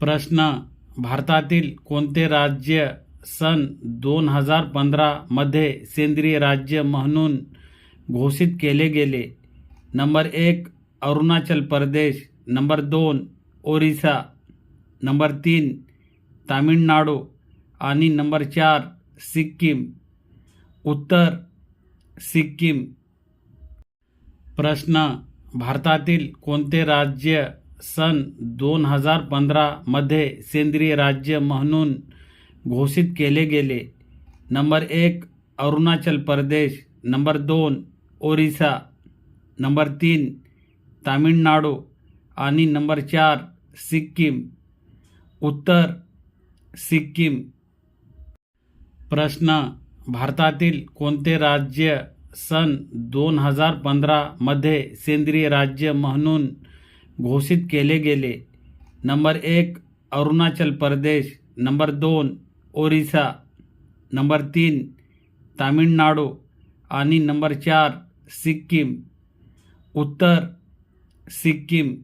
प्रश्न भारतातील कोणते राज्य सन दोन हजार पंधरामध्ये सेंद्रिय राज्य म्हणून घोषित केले गेले? नंबर एक अरुणाचल प्रदेश. नंबर दोन ओरिसा. नंबर तीन तामिळनाडू. आणि नंबर चार सिक्कीम. उत्तर सिक्कीम. प्रश्न भारतातील कोणते राज्य सन दोन हजार पंधरामध्ये सेंद्रिय राज्य म्हणून घोषित केले गेले. नंबर एक अरुणाचल प्रदेश. नंबर दोन ओरिसा. नंबर तीन तामिळनाडू. आणि नंबर चार सिक्कीम. उत्तर सिक्कीम. प्रश्न भारतातील कोणते राज्य सन दोन हजार पंधरामध्ये सेंद्रिय राज्य म्हणून घोषित केले गेले. नंबर एक अरुणाचल प्रदेश. नंबर दोन ओरिसा. नंबर तीन तामिळनाडू. आणि नंबर चार सिक्कीम. उत्तर सिक्कीम.